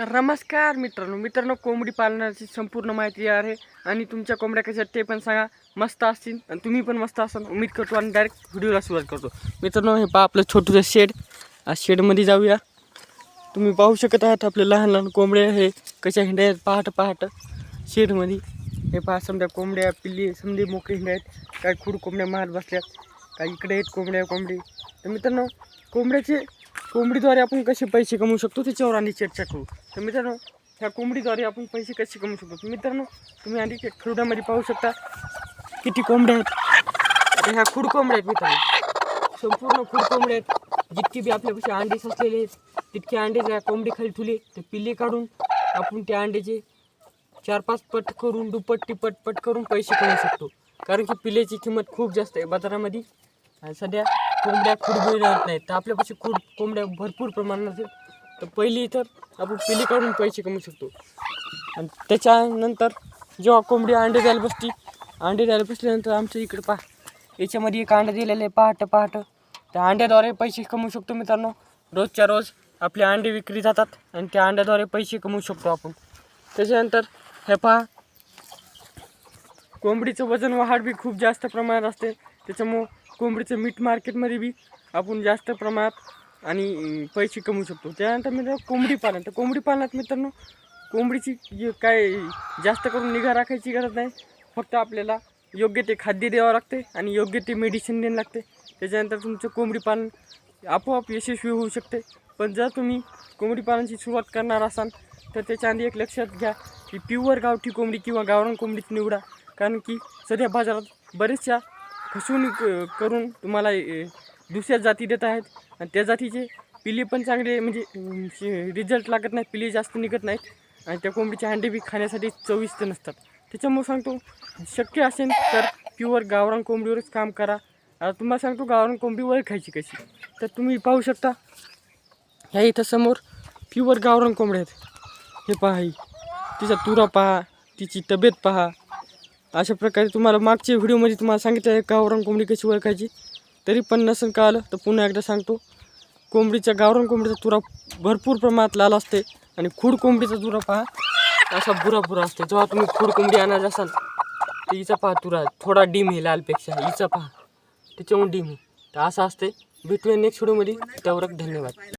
तर नमस्कार मित्रांनो मित्रांनो कोंबडी पालनाची संपूर्ण माहिती आहे आणि तुमच्या कोंबड्या कशा आहेत ते पण सांगा मस्त असतील आणि तुम्ही पण मस्त असाल. उम्मीद करतो आणि डायरेक्ट व्हिडिओला सुरुवात करतो. मित्रांनो हे पहा आपलं छोटंसं शेड. आज शेडमध्ये जाऊया. तुम्ही पाहू शकत आहात आपले लहान लहान कोंबड्या हे कशा हिंड्या आहेत पहाट पहाट. शेडमध्ये. हे पहा समजा कोंबड्या पिल्ली समजे मोकळे हिंड्या आहेत. काय खूड कोंबड्या मारत बसल्यात काही इकडे आहेत कोंबड्या कोंबडी. तर मित्रांनो कोंबड्याचे कोंबडीद्वारे आपण कसे पैसे कमवू शकतो त्याच्यावर आणि चर्चा करू. तर मित्रांनो ह्या कोंबडीद्वारे आपण पैसे कसे कमवू शकतो? मित्रांनो तुम्ही आणि खेळड्यामध्ये पाहू शकता किती कोंबड्या आहेत. ह्या खुड कोंबड्या आहेत मित्रांनो. संपूर्ण खुड कोंबड्या आहेत. जितके बी आपल्यापाशी अंडे असलेले आहेत तितके अंडे त्या कोंबडी खाली ठुले ते पिल्ले काढून आपण त्या अंड्याचे चार पाच पट करून दुपट टिपट पट करून पैसे कमवू शकतो. कारण की पिल्याची किंमत खूप जास्त आहे बाजारामध्ये. सध्या कोंबड्या खुडबुड राहत नाहीत. तर आपल्यापाशी खुड कोंबड्या भरपूर प्रमाणात आहेत. तर पहिली तर आपण पिली काढून पैसे कमवू शकतो. आणि त्याच्यानंतर जेव्हा कोंबडी अंडे द्यायला बसती अंडे द्यायला बसल्यानंतर आमच्या इकडे पहा याच्यामध्ये एक अंडा दिलेलं आहे पहाटं पहाटं. त्या अंड्याद्वारे पैसे कमवू शकतो मित्रांनो. रोजच्या रोज आपले अंडे विक्री जातात आणि त्या अंड्याद्वारे पैसे कमवू शकतो आपण. त्याच्यानंतर हे पहा कोंबडीचं वजन वाढ बी खूप जास्त प्रमाणात असते. त्याच्यामुळं कोंबडीचं मीठ मार्केटमध्ये बी आपण जास्त प्रमाणात आणि पैसे कमवू शकतो. त्यानंतर मित्रांनो कोंबडी पालन. तर कोंबडी पालनात मित्रांनो कोंबडीची जे काय जास्त करून निगा राखायची गरज नाही. फक्त आपल्याला योग्य ते खाद्य द्यावं लागते आणि योग्य ते मेडिसिन द्यावं लागते. त्याच्यानंतर तुमचं कोंबडी पालन आपोआप यशस्वी होऊ शकते. पण जर तुम्ही कोंबडी पालनाची सुरुवात करणार असाल तर त्याच्या आधी एक लक्षात घ्या की प्युअर गावठी कोंबडी किंवा गावरान कोंबडीच निवडा. कारण की सध्या बाजारात बरेचशा फसवणूक क करून तुम्हाला दुसऱ्या जाती देत आहेत. आणि त्या जातीचे पिली पण चांगले म्हणजे रिझल्ट लागत नाहीत पिली जास्त निघत नाहीत. आणि त्या कोंबडीचे अंडे बी खाण्यासाठी चविष्ट नसतात. त्याच्यामुळे सांगतो शक्य असेल तर प्युअर गावरान कोंबडीवरच काम करा. आता तुम्हाला सांगतो गावरान कोंबडी ओळखायची कशी? तर तुम्ही पाहू शकता ह्या इथं समोर प्युअर गावरान कोंबड्या आहेत. हे पहा ही. तिचा तुरा पहा तिची तब्येत पहा. अशा प्रकारे तुम्हाला मागच्या व्हिडिओमध्ये तुम्हाला सांगितलं आहे गावरान कोंबडी कशी ओळखायची. तरी पण नसेल आलं तर पुन्हा एकदा सांगतो. कोंबडीच्या गावरान कोंबडीचा तुरा भरपूर प्रमाणात लाल असते आणि खूड कोंबडीचा तुरा पहा असा बुरा बुरा असते. जेव्हा तुम्ही खूड कोंबडी आणायला असाल तर हिचा पहा तुरा थोडा डीम आहे लालपेक्षा. हिचा पहा त्याच्याहून डीम आहे. तर असं असते. भेटूया नेक्स्ट व्हिडिओमध्ये त्यावर धन्यवाद.